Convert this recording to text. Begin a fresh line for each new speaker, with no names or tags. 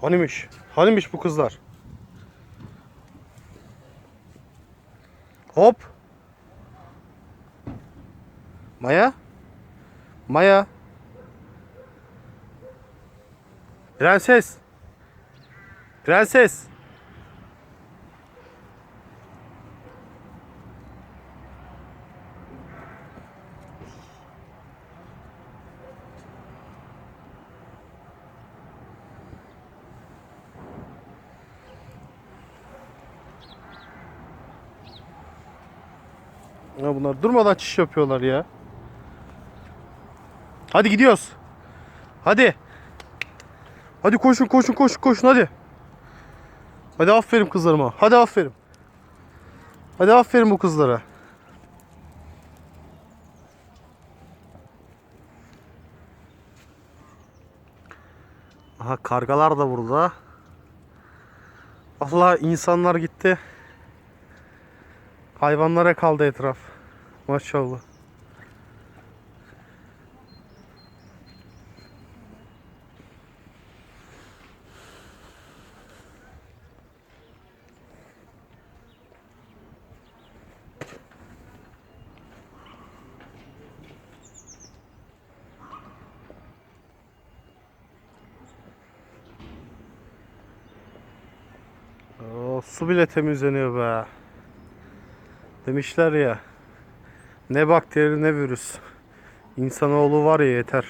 Hanimiş? Hanimiş bu kızlar? Hop. Maya? Maya? Prenses? Prenses? Ya bunlar durmadan çiş yapıyorlar ya. Hadi gidiyoruz. Hadi. Hadi koşun koşun koşun koşun hadi. Hadi aferin kızlarıma. Hadi aferin. Hadi aferin bu kızlara. Aha kargalar da burada. Allah insanlar gitti. Hayvanlara kaldı etraf. Maşallah. Su bile temizleniyor be. Demişler ya. Ne bakteri ne virüs. İnsanoğlu var ya yeter.